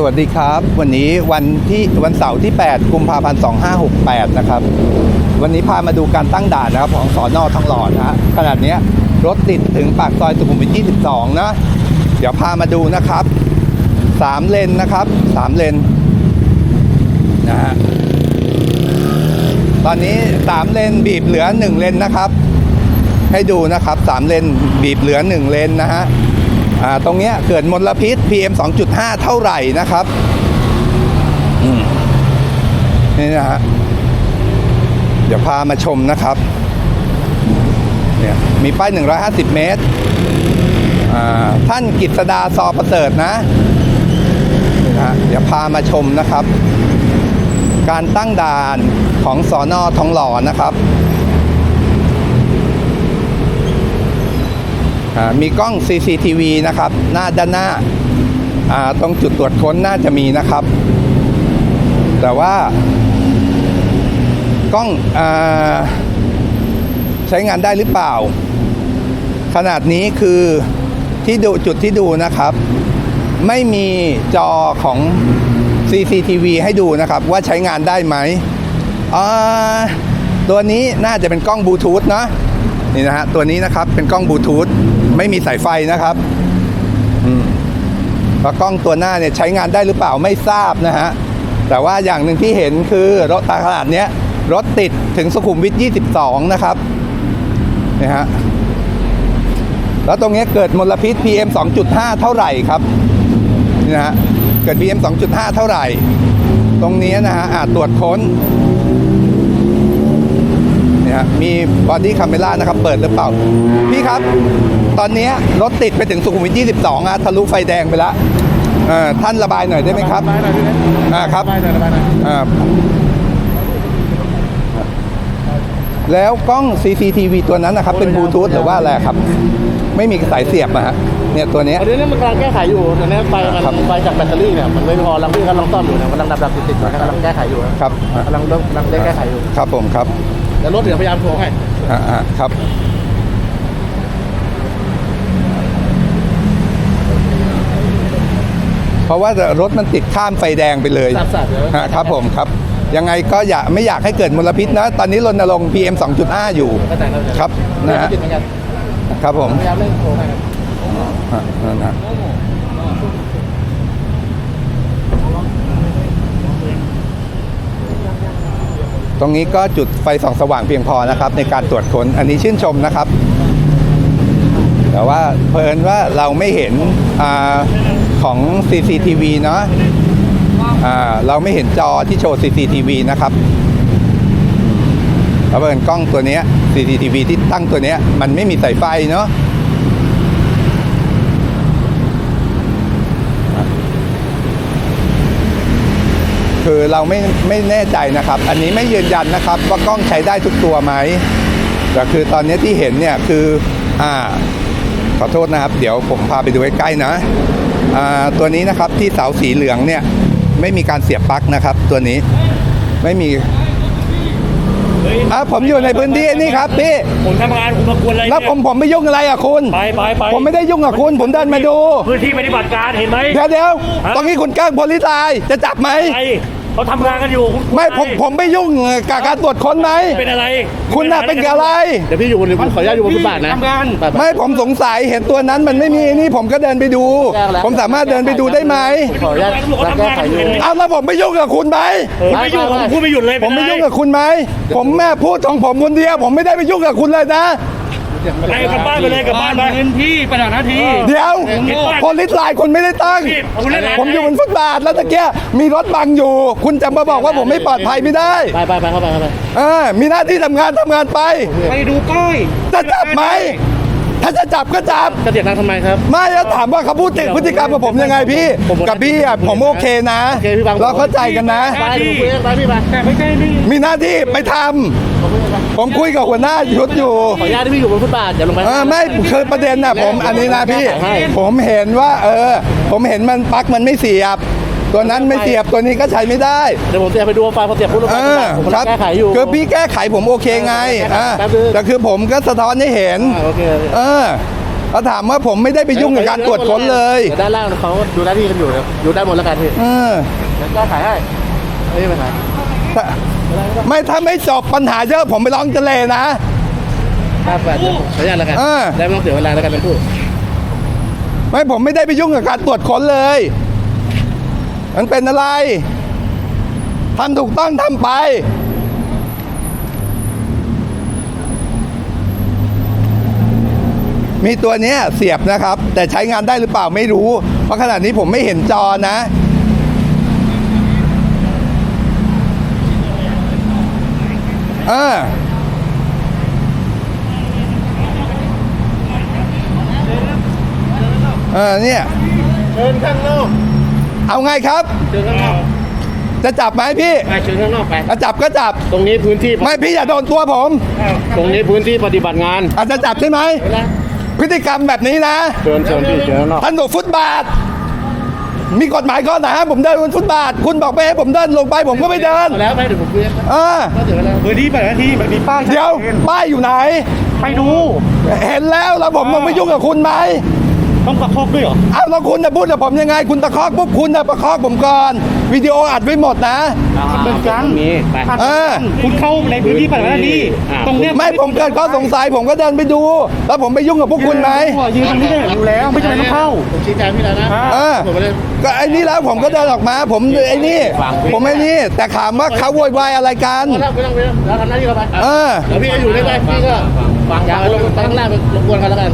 สวัสดีครับ วันนี้วันที่วันเสาร์ที่ 8 กุมภาพันธ์2568 นะครับ วันนี้พามาดูการตั้งด่านนะครับของสอนอทองหล่อนะฮะขนาดนี้รถติดถึงปากซอยสุขุมวิท 22 นะ เดี๋ยวพามาดูนะครับ 3 เลนนะครับ 3 เลนนะฮะตอนนี้ 3 เลนบีบเหลือ 1 เลนนะครับ ให้ดูนะครับ 3 เลนบีบเหลือ 1 เลนนะฮะ ตรงเนี้ยเกิดมลพิษ PM 2.5 เท่าไหร่นะครับอืมนี่นะฮะเดี๋ยวพามาชมนะครับเนี่ยมีป้าย 150 เมตรอ่าท่านกิษดาซอประเสริฐนะนี่นะฮะเดี๋ยวพามาชมนะครับ การตั้งด่านของสอนอทองหล่อนะครับ อ่า มีกล้อง CCTV นะครับ หน้าด้านหน้าตรงจุดตรวจค้นน่าจะมีนะครับ แต่ว่ากล้องอใช้งานได้หรือเปล่า ขนาดนี้คือที่ดูจุดที่ดูนะครับ ไม่มีจอของ CCTV ให้ดูนะครับ ว่าใช้งานได้ไหมอ่าตัวนี้น่าจะเป็นกล้องบลูทูธนะนี่นะฮะตัวนี้นะครับเป็นกล้องบลูทูธ ไม่มีสายไฟนะครับแล้วกล้องตัวหน้าเนี่ยใช้งานได้หรือเปล่าไม่ทราบนะฮะ แต่ว่าอย่างหนึ่งที่เห็นคือรถตาขนาดเนี้ยรถติดถึงสุขุมวิท 22 นะครับนี่ฮะ แล้วตรงเนี้ยเกิดมลพิษ PM 2.5 เท่าไหร่ครับนี่นะฮะ เกิด PM 2.5 เท่าไหร่ ตรงนี้นะฮะอาจตรวจค้น เนี่ยฮะมีบอดี้คาเมล่านะครับ เปิดหรือเปล่า พี่ครับ ตอนเนี้ยรถติดไปถึงสุขุมวิท 22อะทะลุไฟแดงไปแล้วเอ่อท่านระบายหน่อยได้ไหมครับ ระบายหน่อยพี่เล็กอ่าครับ ระบายหน่อยระบายหน่อยอ่าแล้วกล้อง CCTV ตัวนั้นนะครับ เป็นบลูทูธหรือว่าอะไรครับ ไม่มีสายเสียบอะฮะเนี่ยตัวเนี้ยตอนนี้มันกำลังแก้ไขอยู่ตอนนี้ไฟมันครับไฟจากแบตเตอรี่เนี่ยมันไม่พอแล้วพี่กำลังซ่อมอยู่เนี่ยกำลังดับดับติดติดๆอยู่กำลังแก้ไขอยู่ครับอะกำลังเริ่มกำลังได้แก้ไขอยู่ครับผมครับ เดี๋ยวรถเดี๋ยวพยายามโทรให้อ่าอ่าครับ เพราะว่ารถมันติดข้ามไฟแดงไปเลยสับสับเดี๋ยวฮะครับผมครับ ยังไงก็อย่าไม่อยากให้เกิดมลพิษนะ ตอนนี้รณรงค์ PM 2.5 อยู่ ก็แต่งแล้วเดี๋ยวครับนะฮะ ติดเหมือนกันครับผมพยายามเร่งโทรให้ครับฮะนั่นนะ ตรงนี้ก็จุดไฟส่องสว่างเพียงพอนะครับ ในการตรวจค้นอันนี้ชื่นชมนะครับ แต่ว่าเพลินว่าเราไม่เห็นอของ CCTV เนาะเราไม่เห็นจอที่โชว์ CCTV นะครับแล้วเปินกล้องตัวนี้ CCTV ที่ตั้งตัวนี้มันไม่มีสายไฟเนาะ คือเราไม่ไม่แน่ใจนะครับ อันนี้ไม่ยืนยันนะครับว่ากล้องใช้ได้ทุกตัวไหมแต่คือตอนนี้ที่เห็นเนี่ยคืออ่าขอโทษนะครับ เดี๋ยวผมพาไปดูใกล้ๆนะอ่าตัวนี้นะครับที่เสาสีเหลืองเนี่ยไม่มีการเสียบปลั๊กนะครับ ตัวนี้ไม่มีอ่าผมอยู่ในพื้นที่นี่ครับพี่ผมทำงานคุณมากวนอะไรแล้วผมผมไม่ยุ่งอะไรอะคุณไปไปไปผมไม่ได้ยุ่งกับคุณ ผมเดินมาดู พื้นที่ปฏิบัติการเห็นไหมเดี๋ยวเดี๋ยวฮะตรงนี้คุณแกล้งโพลิสไลน์จะจับไหมใคร เขาทำงานกันอยู่คุณไม่ผมผมไม่ยุ่งกับการตรวจค้นไหมเป็นอะไรคุณน่ะเป็นอะไร เดี๋ยวพี่อยู่บนขออนุญาตอยู่บนฟุตบาทนะทำงานไปๆไม่ผมสงสัยเห็นตัวนั้นมันไม่มีนี่ผมก็เดินไปดูแจ้งแล้วผมสามารถเดินไปดูได้ไหมขออนุญาตรับแก้ไขอยู่เอาแล้วผมไม่ยุ่งกับคุณไหมคุณไม่ยุ่งผมพูดไม่หยุดเลยผมไม่ยุ่งกับคุณไหมผมแม่พูดของผมคนเดียวผมไม่ได้ไปยุ่งกับคุณเลยนะ ไปกลับบ้านไปเลยกลับบ้านไปพื้นที่ปฏิบัติหน้าที่เดี๋ยวโพลิสไลน์คุณไม่ได้ตั้งพี่คุณเล่นอะไรผมอยู่บนฟุตบาทแล้วตะเกียมีรถบังอยู่ คุณจะมาบอกว่าผมไม่ปลอดภัยไม่ได้ ไปไปไปเข้าไปเข้าไปเออมีหน้าที่ทำงานทำงานไป ไปดูก้อยจะจับไหม ถ้าจะจับก็จับ จะเสียงดังทำไมครับ ไม่แล้วถามว่าเขาพูดติพฤติกรรมกับผมยังไงพี่ ผมกับพี่อะผมโอเคนะโอเคพี่บัง เราเข้าใจกันนะ ไปผมคุยกันไปพี่ไปแต่ไม่ใช่นี่มีหน้าที่ไปทำผมคุยกับหัวหน้ายุทธอยู่ ขออนุญาตที่พี่อยู่บนฟุตบาทอย่าลงไป เออไม่คือประเด็นน่ะผมอันนี้นะพี่ให้ผมเห็นว่า เออ ผมเห็นมันปลั๊กมันไม่เสียบ ตัวนั้นไม่เสียบตัวนี้ก็ใช้ไม่ได้ เดี๋ยวผมจะไปดูไฟพอเสียบปุ๊บลงเอไปอผมครับแก้ไขอยู่ คือพี่แก้ไขผมโอเคไงอ่าแป๊บนึง แต่คือผมก็สะท้อนให้เห็น อ่าโอเคเออเขาถามว่าผมไม่ได้ไปยุ่งกับการตรวจค้นเลย ดี๋วด้านล่างเขาดูหน้าที่กันอยู่เดี๋ยวอยู่ด้านบนแล้วกันพี่เออ เดี๋ยวก็ถ่ายให้ไม่มีปัญหาถ้าไม่ถ้าไม่จบปัญหาเยอะผมไปร้องเจเลนะถ้าแปดเดี๋ยวผมขออนุญาตแล้วกันเออ ได้ไม่ต้องเสียเวลาแล้วกันทั้งคู่ ไม่ผมไม่ได้ไปยุ่งกับการตรวจค้นเลย มันเป็นอะไรทำถูกต้องทำไปมีตัวเนี้ยเสียบนะครับ แต่ใช้งานได้หรือเปล่าไม่รู้ เพราะขณะนี้ผมไม่เห็นจอนะ เออเออเนี่ยเชิญข้างนอก เอาไงครับ เชิญข้างนอกจะจับไหมพี่ไปเชิญข้างนอกไป จะจับก็จับ ตรงนี้พื้นที่ไม่พี่อย่าโดนตัวผม ตรงนี้พื้นที่ปฏิบัติงานอาจจะจับใช่ไหม พฤติกรรมแบบนี้นะ เชิญเชิญพี่เชิญข้างนอกถนนฟุตบาท มีกฎหมายข้อไหนห้ามผมเดินบนฟุตบาท คุณบอกไม่ให้ผมเดินลงไปผมก็ไม่เดินเอาแล้วไปเดี๋ยวผมคุยกันเออก็เสียเวลาพื้นที่แปดนาทีมันมีป้ายชัเดี๋ยวจนป้ายอยู่ไหน ไปดู เห็นแล้วแล้วผมต้องไปยุ่งกับคุณไหม ต้องประคบด้วยเหรอเอาแล้วคุณจะพูดกับผมยังไง คุณตะคอกปุ๊บคุณจะประคอกผมก่อนวิดีโออัดไว้หมดนะเป็นกันมีไป เออ คุณเข้าในพื้นที่แปดนาทีอ่า ตรงเนี้ยไม่ผมเกิดข้อสงสัยผมก็เดินไปดู แล้วผมไปยุ่งกับพวกคุณไหมยืนตรงนี้ได้อยู่แล้วไม่จำเป็นต้องเข้า ผมชี้แจงพี่แล้วนะ เออ ผมไม่ได้ ก็ไอ้นี่แล้วผมก็เดินออกมา ผมไอ้นี่ฟังพี่ผมไอ้นี่ แต่ถามว่าเขาโวยวายอะไรกัน ไม่ต้องไม่ต้องไม่ต้องแล้วทำหน้าที่เราไปเออ แล้วพี่ก็อยู่ใกล้ๆพี่ก็อย่าไปลงไปข้างล่างไปรบกวนกันแล้วกัน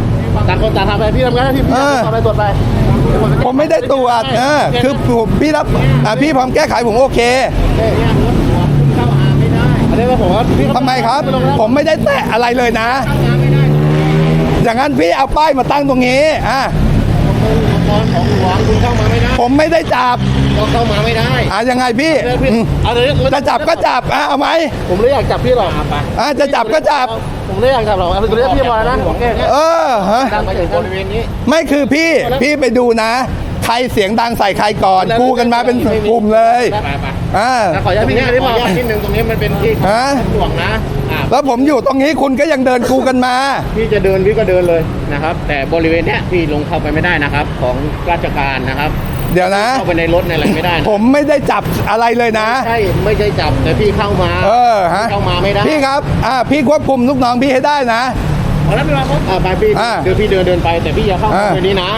ต่างคนต่างทำไปพี่ทำงานหน้าที่พี่เออทำไปตรวจไปผมไม่ได้ตรวจเออคือผมพี่รับอะพี่พร้อมแก้ไขผมโอเคอันนี้ว่าผมว่าพี่ก็ทำไมครับ ผมไม่ได้แตะอะไรเลยนะ อย่างนั้นพี่เอาป้ายมาตั้งตรงนี้อะอุปกรณ์ของหลวงคุณเข้ามาไม่ได้ ผมไม่ได้จับก็เข้ามาไม่ได้อะยังไงพี่เดี๋ยวพี่อืมเอาเลยจะจับก็จับอะเอาไหมผมไม่อยากจับพี่หรอกอะจะจับก็จับ ผมไม่อยากจับหรอกเอาตัวนี้พี่มาแล้วนะผมแค่นี้เออฮะ ตั้งมาถึงบริเวณนี้ ไม่คือพี่พี่ไปดูนะ ใครเสียงดังใส่ใครก่อน กูกันมาเป็นกลุ่มเลยไปไปอ่าขออนุญาตพี่ขออนุญาตนิดนึงตรงนี้มันเป็นที่ของฮะหลวงนะอ่าแล้วผมอยู่ตรงนี้คุณก็ยังเดินกูกันมา พี่จะเดินพี่ก็เดินเลยนะครับ แต่บริเวณเนี้ยพี่ลงเข้าไปไม่ได้นะครับ ของราชการนะครับ เดี๋ยวนะ เข้าไปในรถในอะไรไม่ได้นะผมไม่ได้จับอะไรเลยนะ ใช่ไม่ใช่จับแต่พี่เข้ามาเออฮะเข้ามาไม่ได้พี่ครับอ่าพี่ควบคุมลูกน้องพี่ให้ได้นะเอาแล้วไปมาครับอ่าไปพี่อ่าเดี๋ยวพี่เดินเดินไป แต่พี่อย่าเข้าอ่าบริเวณนี้นะ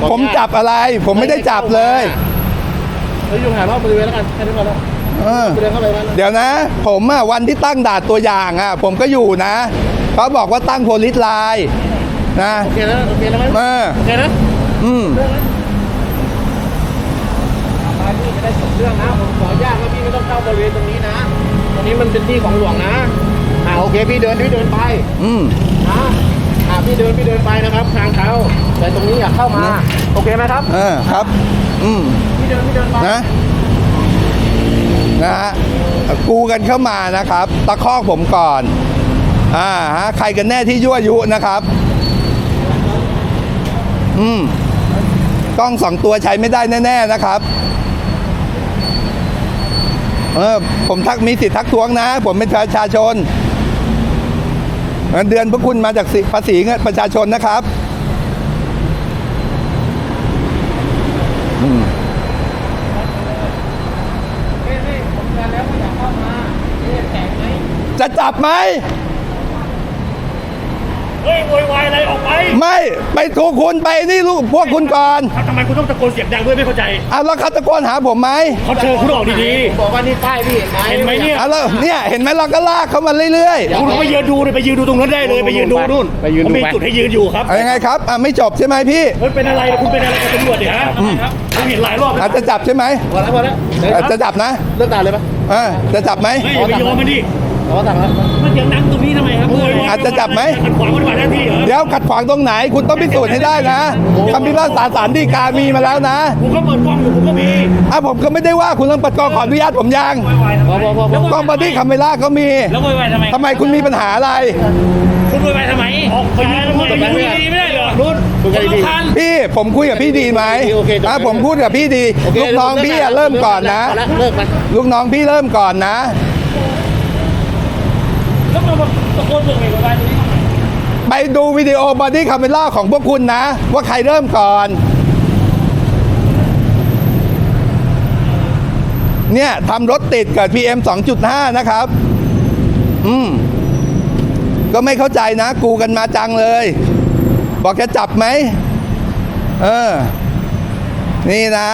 บอกผมจับอะไร ผมไม่ได้จับเลย เฮ้ยอยู่หาว่าบริเวณแล้วกันแค่นี้พอแล้วเออ เดินเข้าไปบ้านนะเดี๋ยวนะ ผมอะวันที่ตั้งด่านตัวอย่างอะผมก็อยู่นะเขาบอกว่าตั้งโพลิสไลน์นะโอเคแล้วโอเคแล้วไหมเออโอเคนะอืมไปพี่จะได้จบ เรื่องนะผมขออนุญาตว่าพี่ไม่ต้องเข้าบริเวณตรงนี้นะ ตรงนี้มันเป็นที่ของหลวงนะอ่าโอเคพี่เดินพี่เดินไปอืมนะอ่าพี่เดินพี่เดินไปนะครับทางเขาแต่ตรงนี้อย่าเข้ามาโอเคไหมครับ เออครับ อืมพี่เดินพี่เดินไปนะนะฮะกูกันเข้ามานะครับ ตะคอกผมก่อนอ่าฮะใครกันแน่ที่ยั่วยุนะครับ อืมกล้องสองตัวใช้ไม่ได้แน่ ๆ นะครับ เออผมทักมีสิทธิ์ทักท้วงนะ ผมเป็นประชาชนเงินเดือนพวกคุณมาจากภาษีเงินประชาชนนะครับจะจับไหม ฮ้ยโวยวายอะไรออกไปไม่ไปทูคุณไปนี่ลูกพวกคุณก่อนทำไมคุณต้องตะโกนเสียงดังด้วยไม่เข้าใจอะแล้วเขาตะโกนหาผมไหมเขาเชิญคุณออกดีบอกว่านี่ป้ายพี่เห็นไหมๆ เห็นไหมเนี่ยอะแล้วเนี่ยเห็นไหมเราก็ลากเขามาเรื่อยคุณก็ไปยืนดูเลยไปยืนดูตรงนั้นได้เลยไปยืนดูนู่นไปยืนดูเขามีไป จุดให้ยืนอยู่ครับๆอะยังไงครับอะไม่จบใช่ไหมพี่เฮ้ยเป็นอะไรคุณเป็นอะไรกับตำรวจเนี่ยฮะผมเห็นหลายรอบแล้วอาจจะจับใช่ไหมพอแล้วพอแล้วเดี๋ยวอะจะจับนะเลิกด่าเลยปะอะจะจับไหมเฮ้ยอย่าไปยอมมันดิ ขอสั่งแล้วมันยังนั่งตรงนี้ทำไมครับโวยวายอาจจะจับไหมขัดขวางปฏิบัติหน้าที่เหรอเดี๋ยวขัดขวางตรงไหน คุณต้องพิสูจน์ให้ได้นะคำพิพากษาศาลฎีกามีมาแล้วนะผมก็เปิดกล้องอยู่ผมก็มีอะผมก็ไม่ได้ว่าคุณต้องปัดกองขออนุญาตผมยังโวยวายทำพอไมพอพอพอกล้องบอดี้คาเมล่าก็มีแล้วโวยวายทำไมทำไมคุณมีปัญหาอะไร คุณโวยวายทำไมออกไปยืนคุยดีๆไม่ได้เหรอรุ่นคุยกันดีคันพี่ผมคุยกับพี่ดีไหมโอเคโอเคอะผมพูดกับพี่ดีโอเคลูกน้องพี่อะเริ่มก่อนนะพอแล้วเลิกมันลูกน้องพี่เริ่มก่อนนะแล้วมา ตะโกนเสียงโวยวานี้ทำไมไปดูวิดีโอบอดี้คาเมล่าของพวกคุณนะ ว่าใครเริ่มก่อน เนี่ยทำรถติดเกิด PM 2.5 นะครับ อืม ก็ไม่เข้าใจนะ กูกันมาจังเลย บอกจะจับไหม เออ นี่นะ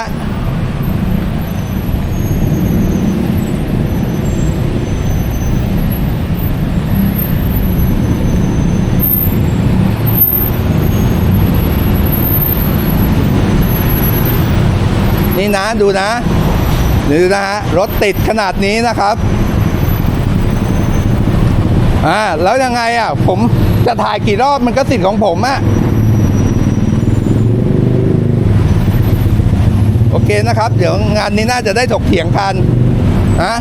นี่นะดูนะดูนะฮะรถติดขนาดนี้นะครับอ่าแล้วยังไงอะ ผมจะถ่ายกี่รอบมันก็สิทธิ์ของผมอะโอเคนะครับ เดี๋ยวงานนี้น่าจะได้ถกเถียงกันนะ